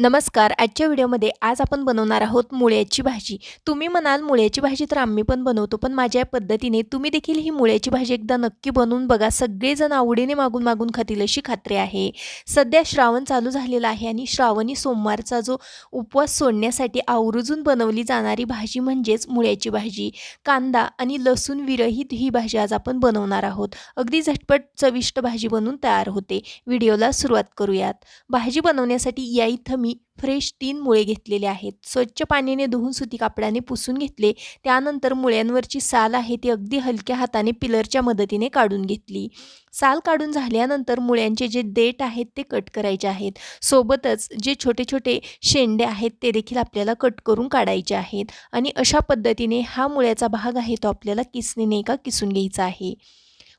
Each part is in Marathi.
नमस्कार. आजच्या व्हिडिओमध्ये आज आपण बनवणार आहोत मुळ्याची भाजी. तुम्ही म्हणाल मुळ्याची भाजी तर आम्ही पण बनवतो पण माझ्या पद्धतीने तुम्ही देखील ही मुळ्याची भाजी एकदा नक्की बनवून बघा. सगळेजण आवडीने मागून मागून खातील अशी खात्री आहे. सध्या श्रावण चालू झालेला आहे आणि श्रावणी सोमवारचा जो उपवास सोडण्यासाठी आवर्जून बनवली जाणारी भाजी म्हणजेच मुळ्याची भाजी. कांदा आणि लसूण विरहित ही भाजी आज आपण बनवणार आहोत. अगदी झटपट चविष्ट भाजी बनवून तयार होते. व्हिडिओला सुरुवात करूयात. भाजी बनवण्यासाठी या इथं मी फ्रेश तीन मुळे घेतलेले आहेत. स्वच्छ पाण्याने धुवून सुती कापडाने पुसून घेतले. त्यानंतर मुळ्यांवरची साल आहे ती अगदी हलक्या हाताने पिलरच्या मदतीने काढून घेतली. साल काढून झाल्यानंतर मुळ्यांचे जे देठ आहेत ते कट करायचे आहेत. सोबतच जे छोटे छोटे शेंडे आहेत ते देखील आपल्याला कट करून काढायचे आहेत. आणि अशा पद्धतीने हा मुळ्याचा भाग आहे तो आपल्याला किसणीने का किसून घ्यायचा आहे.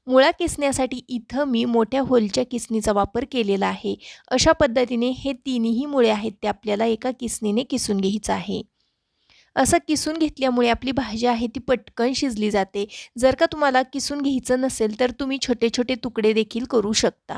मुळा किसण्यासाठी इथं मी मोठ्या होलच्या किसणीचा वापर केलेला आहे. अशा पद्धतीने हे तिन्ही मुळे आहेत ते आपल्याला एका किसणीने किसून घ्यायचं आहे. असं किसून घेतल्यामुळे आपली भाजी आहे ती पटकन शिजली जाते. जर का तुम्हाला किसून घ्यायचं नसेल तर तुम्ही छोटे छोटे तुकडे देखील करू शकता.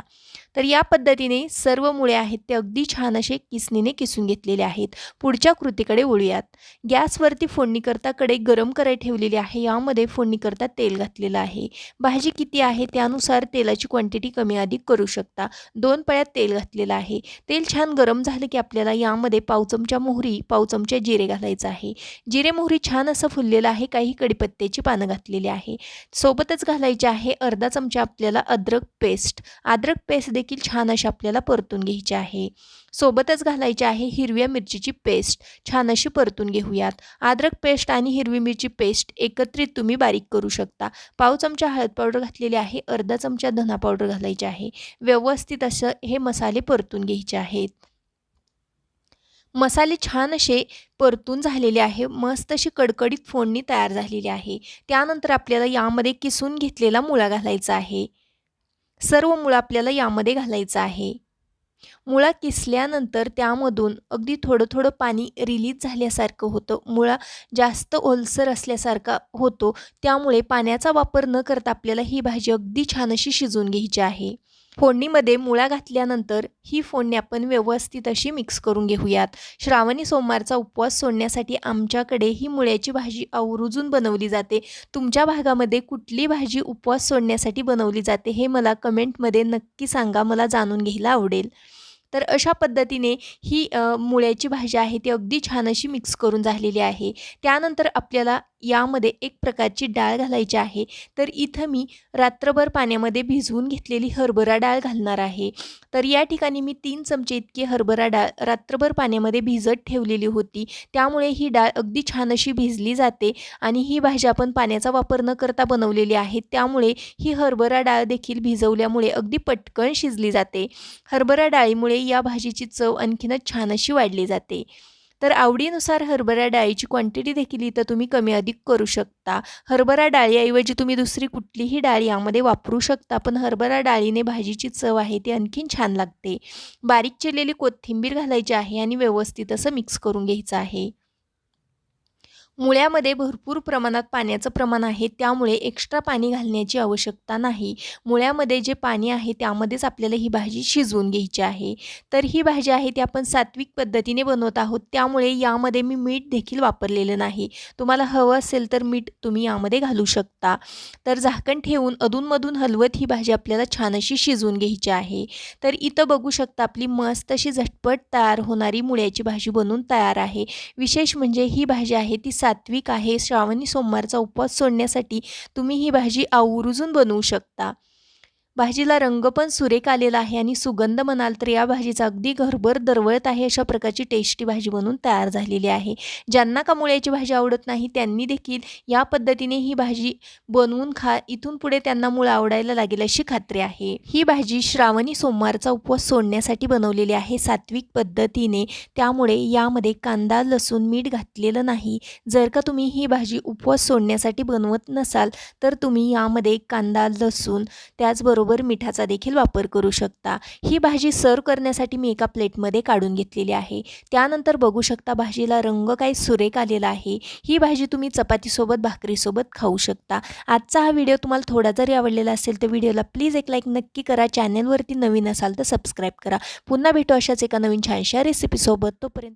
तर या पद्धतीने सर्व मुळे आहेत ते अगदी छान असे किसणीने किसून घेतलेले आहेत. पुढच्या कृतीकडे वळूयात. गॅसवरती फोडणीकरता कडे गरम कराय ठेवलेली आहे. यामध्ये फोडणीकरता तेल घातलेलं आहे. भाजी किती आहे त्यानुसार तेलाची क्वांटिटी कमी अधिक करू शकता. दोन पळ्यात तेल घातलेलं आहे. तेल छान गरम झालं की आपल्याला यामध्ये पाव चमचा मोहरी पाव चमचा जिरे घालायचं आहे. जिरे मोहरी छान असं फुललेलं आहे काही कडीपत्त्याची पानं घातलेली आहे. सोबतच घालायचे आहे अर्धा चमचा आपल्याला अद्रक पेस्ट. अद्रक पेस्ट देखील छान अशी आपल्याला परतून घ्यायची आहे. सोबतच घालायची आहे हिरव्या मिरचीची पेस्ट. छान अशी परतून घेऊयात. अद्रक पेस्ट आणि हिरवी मिरची पेस्ट एकत्रित तुम्ही बारीक करू शकता. पाव चमचा हळद पावडर घातलेली आहे अर्धा चमचा धना पावडर घालायची आहे. व्यवस्थित असं हे मसाले परतून घ्यायचे आहेत. मसाले छान असे परतून झालेले आहे. मस्त अशी कडकडीत फोडणी तयार झालेली आहे. त्यानंतर आपल्याला यामध्ये किसून घेतलेला मुळा घालायचा आहे. सर्व मुळा आपल्याला यामध्ये घालायचा आहे. मुळा किसल्यानंतर त्यामधून अगदी थोडं थोडं पाणी रिलीज झाल्यासारखं होतं. मुळा जास्त ओलसर असल्यासारखा होतो. त्यामुळे पाण्याचा वापर न करता आपल्याला ही भाजी अगदी छान अशी शिजवून घ्यायची आहे. फोडणीमध्ये मुळा घातल्यानंतर ही फोडणी आपण व्यवस्थित अशी मिक्स करून घेऊयात. श्रावणी सोमवारचा उपवास सोडण्यासाठी आमच्याकडे ही मुळ्याची भाजी आवर्जून बनवली जाते. तुमच्या भागामध्ये कुठली भाजी उपवास सोडण्यासाठी बनवली जाते हे मला कमेंटमध्ये नक्की सांगा मला जाणून घ्यायला आवडेल. तर अशा पद्धतीने ही मुळ्याची भाजी आहे ती अगदी छान अशी मिक्स करून झालेली आहे. त्यानंतर आपल्याला यामध्ये एक प्रकारची डाळ घालायची आहे. तर इथं मी रात्रभर पाण्यामध्ये भिजवून घेतलेली हरभरा डाळ घालणार आहे. तर या ठिकाणी मी तीन चमचे इतकी हरभरा डाळ रात्रभर पाण्यामध्ये भिजत ठेवलेली होती. त्यामुळे ही डाळ अगदी छान अशी भिजली जाते आणि ही भाजी आपण पाण्याचा वापर न करता बनवलेली आहे. त्यामुळे ही हरभरा डाळ देखील भिजवल्यामुळे अगदी पटकन शिजली जाते. हरभरा डाळीमुळे या भाजीची चव आणखीनच छान अशी वाढली जाते. तर आवडीनुसार हरभरा डाळीची क्वांटिटी देखील इथं तुम्ही कमी अधिक करू शकता. हरभरा डाळीऐवजी तुम्ही दुसरी कुठलीही डाळ यामध्ये वापरू शकता पण हरभरा डाळीने भाजीची चव आहे ती आणखीन छान लागते. बारीक चिरलेली कोथिंबीर घालायची आहे आणि व्यवस्थित असं मिक्स करून घ्यायचं आहे. मुळ्यामध्ये भरपूर प्रमाणात पाण्याचं प्रमाण आहे त्यामुळे एक्स्ट्रा पाणी घालण्याची आवश्यकता नाही. मुळ्यामध्ये जे पाणी आहे त्यामध्येच आपल्याला ही भाजी शिजवून घ्यायची आहे. तर ही भाजी आहे ती आपण सात्विक पद्धतीने बनवत आहोत त्यामुळे यामध्ये मी मीठ देखील वापरलेलं नाही. तुम्हाला हवं असेल तर मीठ तुम्ही यामध्ये घालू शकता. तर झाकण ठेवून अधूनमधून हलवत ही भाजी आपल्याला छान अशी शिजवून घ्यायची आहे. तर इथं बघू शकता आपली मस्त अशी झटपट तयार होणारी मुळ्याची भाजी बनवून तयार आहे. विशेष म्हणजे ही भाजी आहे ती सात्विक आहे. श्रावणी सोमवारचा उपवास सोडण्यासाठी तुम्ही ही भाजी आवर्जून बनवू शकता. भाजीला रंग पण सुरेख आलेला आहे आणि सुगंध म्हणाल तर या भाजीचा अगदी घरभर दरवळत आहे अशा प्रकारची टेस्टी भाजी बनवून तयार झालेली आहे. ज्यांना का मुळ्याची भाजी आवडत नाही त्यांनी देखील या पद्धतीने ही भाजी बनवून खा इथून पुढे त्यांना मुळ आवडायला लागेल अशी खात्री आहे. ही भाजी श्रावणी सोमवारचा उपवास सोडण्यासाठी बनवलेली आहे सात्विक पद्धतीने. त्यामुळे यामध्ये कांदा लसूण मीठ घातलेलं नाही. जर का तुम्ही ही भाजी उपवास सोडण्यासाठी बनवत नसाल तर तुम्ही यामध्ये कांदा लसूण त्याचबरोबर त्याचबरोबर मिठाचा देखील वापर करू शकता. ही भाजी सर्व करण्यासाठी मी एका प्लेटमध्ये काढून घेतलेली आहे. त्यानंतर बघू शकता भाजीला रंग काही सुरेख आलेला आहे. ही भाजी तुम्ही चपातीसोबत भाकरीसोबत खाऊ शकता. आजचा हा व्हिडिओ तुम्हाला थोडा जरी आवडलेला असेल तर व्हिडिओला प्लीज एक लाईक नक्की करा. चॅनलवरती नवीन असाल तर सबस्क्राईब करा. पुन्हा भेटू अशाच एका नवीन छानशा रेसिपीसोबत तोपर्यंत